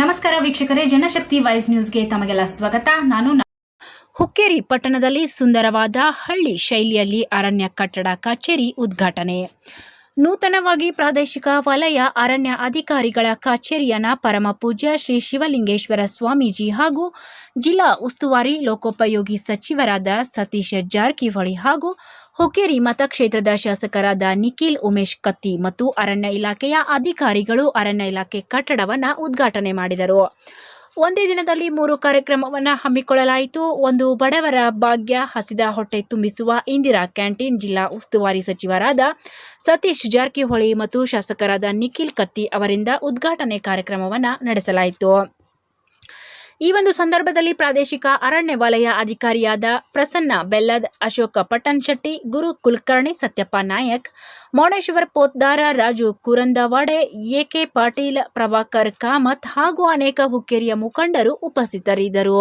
ನಮಸ್ಕಾರ ವೀಕ್ಷಕರೇ, ಜನಶಕ್ತಿ ವೈಸ್ ನ್ಯೂಸ್ಗೆ ತಮಗೆಲ್ಲ ಸ್ವಾಗತ. ನಾನು ಹುಕ್ಕೇರಿ ಪಟ್ಟಣದಲ್ಲಿ ಸುಂದರವಾದ ಹಳ್ಳಿ ಶೈಲಿಯಲ್ಲಿ ಅರಣ್ಯ ಕಟ್ಟಡ ಕಚೇರಿ ಉದ್ಘಾಟನೆ. ನೂತನವಾಗಿ ಪ್ರಾದೇಶಿಕ ವಲಯ ಅರಣ್ಯ ಅಧಿಕಾರಿಗಳ ಕಚೇರಿಯನ ಪರಮ ಪೂಜ್ಯ ಶ್ರೀ ಶಿವಲಿಂಗೇಶ್ವರ ಸ್ವಾಮೀಜಿ ಹಾಗೂ ಜಿಲ್ಲಾ ಉಸ್ತುವಾರಿ ಲೋಕೋಪಯೋಗಿ ಸಚಿವರಾದ ಸತೀಶ್ ಜಾರಕಿಹೊಳಿ ಹಾಗೂ ಹುಕ್ಕೇರಿ ಮತಕ್ಷೇತ್ರದ ಶಾಸಕರಾದ ನಿಖಿಲ್ ಉಮೇಶ್ ಕತ್ತಿ ಮತ್ತು ಅರಣ್ಯ ಇಲಾಖೆಯ ಅಧಿಕಾರಿಗಳು ಅರಣ್ಯ ಇಲಾಖೆ ಕಟ್ಟಡವನ್ನು ಉದ್ಘಾಟನೆ ಮಾಡಿದರು. ಒಂದೇ ದಿನದಲ್ಲಿ ಮೂರು ಕಾರ್ಯಕ್ರಮವನ್ನು ಹಮ್ಮಿಕೊಳ್ಳಲಾಯಿತು. ಒಂದು ಬಡವರ ಭಾಗ್ಯ ಹಸಿದ ಹೊಟ್ಟೆ ತುಂಬಿಸುವ ಇಂದಿರಾ ಕ್ಯಾಂಟೀನ್ ಜಿಲ್ಲಾ ಉಸ್ತುವಾರಿ ಸಚಿವರಾದ ಸತೀಶ್ ಜಾರಕಿಹೊಳಿ ಮತ್ತು ಶಾಸಕರಾದ ನಿಖಿಲ್ ಕತ್ತಿ ಅವರಿಂದ ಉದ್ಘಾಟನೆ ಕಾರ್ಯಕ್ರಮವನ್ನು ನಡೆಸಲಾಯಿತು. ಈ ಒಂದು ಸಂದರ್ಭದಲ್ಲಿ ಪ್ರಾದೇಶಿಕ ಅರಣ್ಯ ವಲಯ ಅಧಿಕಾರಿಯಾದ ಪ್ರಸನ್ನ ಬೆಲ್ಲದ್, ಅಶೋಕ ಪಟನ್ ಶೆಟ್ಟಿ, ಗುರು ಕುಲಕರ್ಣಿ ಸತ್ಯಪ್ಪ ನಾಯಕ್, ಮೌನೇಶ್ವರ್ ಪೋತ್ದಾರ ರಾಜು ಕುರಂದವಾಡೆ ಎಕೆ ಪಾಟೀಲ್, ಪ್ರಭಾಕರ್ ಕಾಮತ್ ಹಾಗೂ ಅನೇಕ ಹುಕ್ಕೇರಿಯ ಮುಖಂಡರು ಉಪಸ್ಥಿತರಿದ್ದರು.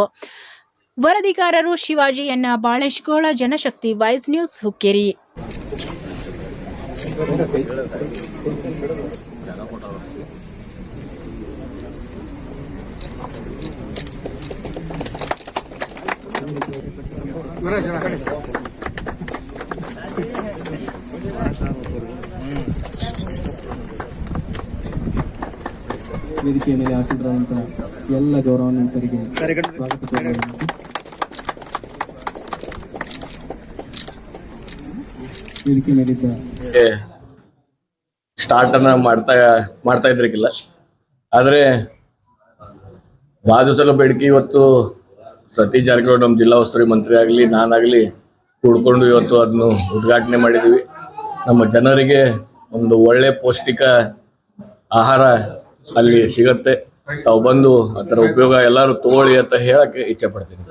ವರದಿಗಾರರು ಶಿವಾಜಿಯನ್ನ ಬಾಳೆಶ್ಗೋಳ ಜನಶಕ್ತಿ ವಾಯ್ಸ್ ನ್ಯೂಸ್ ಹುಕ್ಕೇರಿ. ವೇದಿಕೆಯ ಮೇಲೆ ಆಸೀನರಾದಂತಹ ಎಲ್ಲ ಗೌರವಾನ್ವಿತರಿಗೆ. ವೇದಿಕೆ ಮೇಲಿದ್ದ ಸ್ಟಾರ್ಟ್ ಅನ್ನ ಮಾಡ್ತಾ ಮಾಡ್ತಾ ಇದ್ರಿಗಿಲ್ಲ ಆದ್ರೆ ಬಾಜು ಸಲ ಬೇಡಿಕೆ ಇವತ್ತು ಸತೀಶ್ ಜಾರಕಿಹೊಳಿ ನಮ್ಮ ಜಿಲ್ಲಾ ಉಸ್ತುವಾರಿ ಮಂತ್ರಿ ಆಗಲಿ, ನಾನಾಗಲಿ ಕೂಡ್ಕೊಂಡು ಇವತ್ತು ಅದನ್ನು ಉದ್ಘಾಟನೆ ಮಾಡಿದ್ದೀವಿ ನಮ್ಮ ಜನರಿಗೆ ಒಂದು ಒಳ್ಳೆ ಪೌಷ್ಟಿಕ ಆಹಾರ ಅಲ್ಲಿ ಸಿಗುತ್ತೆ. ತಾವು ಬಂದು ಅದರ ಉಪಯೋಗ ಎಲ್ಲರೂ ತಗೊಳ್ಳಿ ಅಂತ ಹೇಳಕ್ಕೆ ಇಚ್ಛೆ ಪಡ್ತೀನಿ.